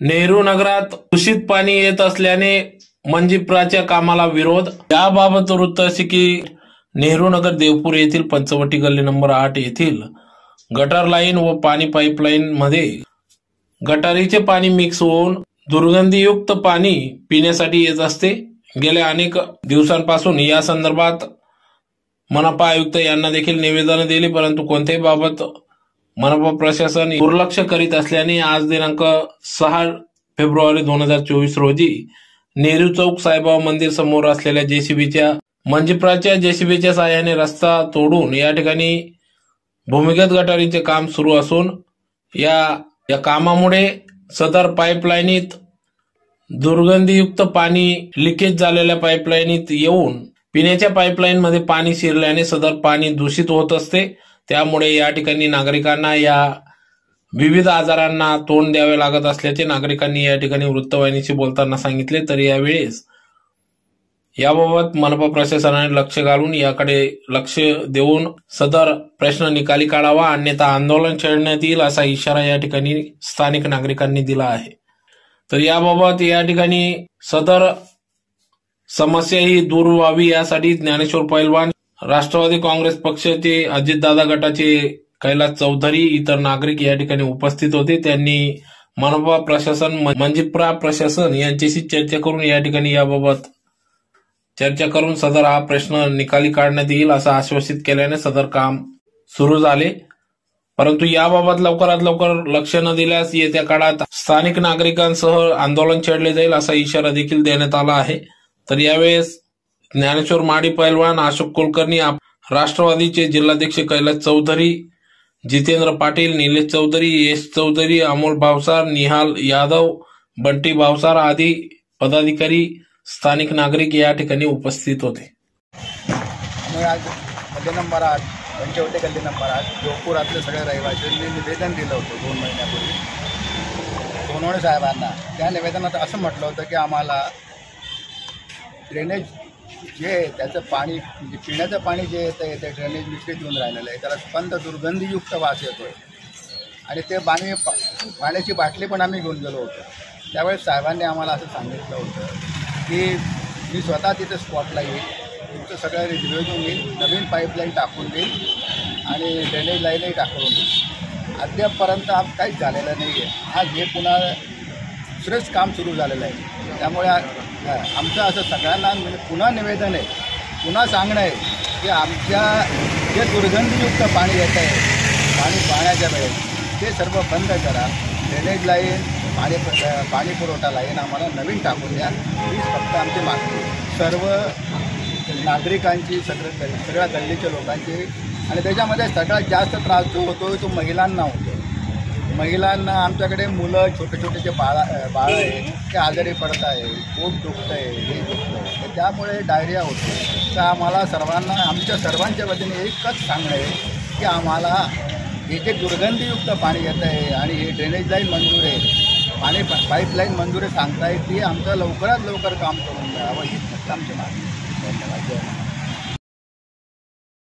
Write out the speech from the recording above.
नेहरू नगरात दूषित पाणी येत असल्याने मंजिप्राच्या कामाला विरोध. याबाबत वृत्त असे की नेहरू नगर देवपूर येथील पंचवटी गल्ली नंबर आठ येथील गटर लाईन व पाणी पाईपलाईन मध्ये गटारीचे पाणी मिक्स होऊन दुर्गंधीयुक्त पाणी पिण्यासाठी येत असते. गेल्या अनेक दिवसांपासून या संदर्भात मनपा आयुक्त यांना देखील निवेदन दिली परंतु कोणत्याही बाबत मनपा प्रशासन दुर्लक्ष करीत असल्याने आज दिनांक सहा फेब्रुवारी दोन हजार चोवीस रोजी नेहरू चौक साईबाबा मंदिर समोर असलेल्या जेसीबीच्या मंजिप्राच्या जेसीबीच्या साहाय्याने रस्ता तोडून या ठिकाणी भूमिगत गटारीचे काम सुरू असून या या कामामुळे सदर पाईपलाईनीत दुर्गंधीयुक्त पाणी लिकेज झालेल्या पाईपलाईनीत येऊन पिण्याच्या पाईपलाईनमध्ये पाणी शिरल्याने सदर पाणी दूषित होत असते. त्यामुळे या ठिकाणी नागरिकांना या विविध आजारांना तोंड द्यावे लागत असल्याचे नागरिकांनी या ठिकाणी वृत्तवाहिनीशी बोलताना सांगितले. तर यावेळेस याबाबत मनपा प्रशासनाने लक्ष घालून याकडे लक्ष देऊन सदर प्रश्न निकाली काढावा. अन्यथा आंदोलन छेडण्यात येईल असा इशारा या ठिकाणी स्थानिक नागरिकांनी दिला आहे. तर याबाबत या ठिकाणी सदर समस्या ही दूर व्हावी यासाठी ज्ञानेश्वर पैलवान राष्ट्रवादी काँग्रेस पक्षाचे अजितदादा गटाचे कैलास चौधरी इतर नागरिक या ठिकाणी उपस्थित होते. त्यांनी मनपा प्रशासन मंजिप्रा प्रशासन यांच्याशी चर्चा करून या ठिकाणी याबाबत चर्चा करून सदर हा प्रश्न निकाली काढण्यात येईल असं आश्वासित केल्याने सदर काम सुरू झाले. परंतु याबाबत लवकरात लवकर लक्ष न दिल्यास येत्या काळात स्थानिक नागरिकांसह आंदोलन छेडले जाईल असा इशारा देखील देण्यात आला आहे. तर यावेळेस ज्ञानेश्वर माडी पैलवान अशोक कुलकर्णी राष्ट्रवादीचे जिल्हाध्यक्ष कैलास चौधरी जितेंद्र पाटील निलेश चौधरी यश चौधरी अमोल भावसार निहाल यादव बंटी भावसार आदी पदाधिकारी स्थानिक नागरिक या ठिकाणी उपस्थित होते. आम्ही आज गल्ली नंबर आठ पंचवटी गल्ली नंबर आठ जोगपुरातले सगळ्या रहिवाशांनी निवेदन दिलं होतं दोन महिन्यापूर्वी. सोनवणे साहेबांना. त्या निवेदनात असं म्हटलं होतं की आम्हाला ड्रेनेज जे त्याचं पाणी म्हणजे पिण्याचं पाणी जे येतं आहे ते ड्रेनेज मिश्रित होऊन राहिलेलं आहे. त्याला स्पंद दुर्गंधीयुक्त वास येतो आहे आणि ते पाणी पा पाण्याची बाटली पण आम्ही घेऊन गेलो होतो. त्यावेळेस साहेबांनी आम्हाला असं सांगितलं होतं की मी स्वतः तिथे स्पॉटला येईल. तुमचं सगळं रिझर्वेशन येईल. नवीन पाईपलाईन टाकून देईल. आणि ड्रेनेज लाईनही टाकून देईल. अद्यापपर्यंत आज काहीच झालेलं नाही आहे आज हे पुन्हा दुसरंच काम सुरू झालेलं आहे. त्यामुळे आमचं असं सगळ्यांना म्हणजे पुन्हा निवेदन आहे पुन्हा सांगणं आहे की आमच्या जे दुर्गंधीयुक्त पाणी येत आहे पाणी पाण्याच्या वेळेस ते सर्व बंद करा. ड्रेनेज लाईन पाणी पाणी पुरवठा लाईन आम्हाला नवीन टाकून द्या. हीच फक्त आमची मागणी सर्व नागरिकांची सगळं सगळ्या गल्लीच्या लोकांची आणि त्याच्यामध्ये सगळ्यात जास्त त्रास जो होतो तो महिलांना होतो महिलांना आमच्याकडे मुलं छोटे छोटे जे बाळा बाळ आहे ते आजारी पडत आहे पोट दुखतं आहे हे दुखतं आहे तर त्यामुळे डायरिया होतो तर आम्हाला सर्वांना आमच्या सर्वांच्या वतीने एकच सांगणं आहे की आम्हाला हे जे दुर्गंधीयुक्त पाणी येतं आहे आणि हे ड्रेनेज लाईन मंजूर आहे पाणी पाईपलाईन मंजूर आहे सांगताय ती आमचं लवकरात लवकर काम करून द्यावं ही फक्त आमची मागणी. धन्यवाद.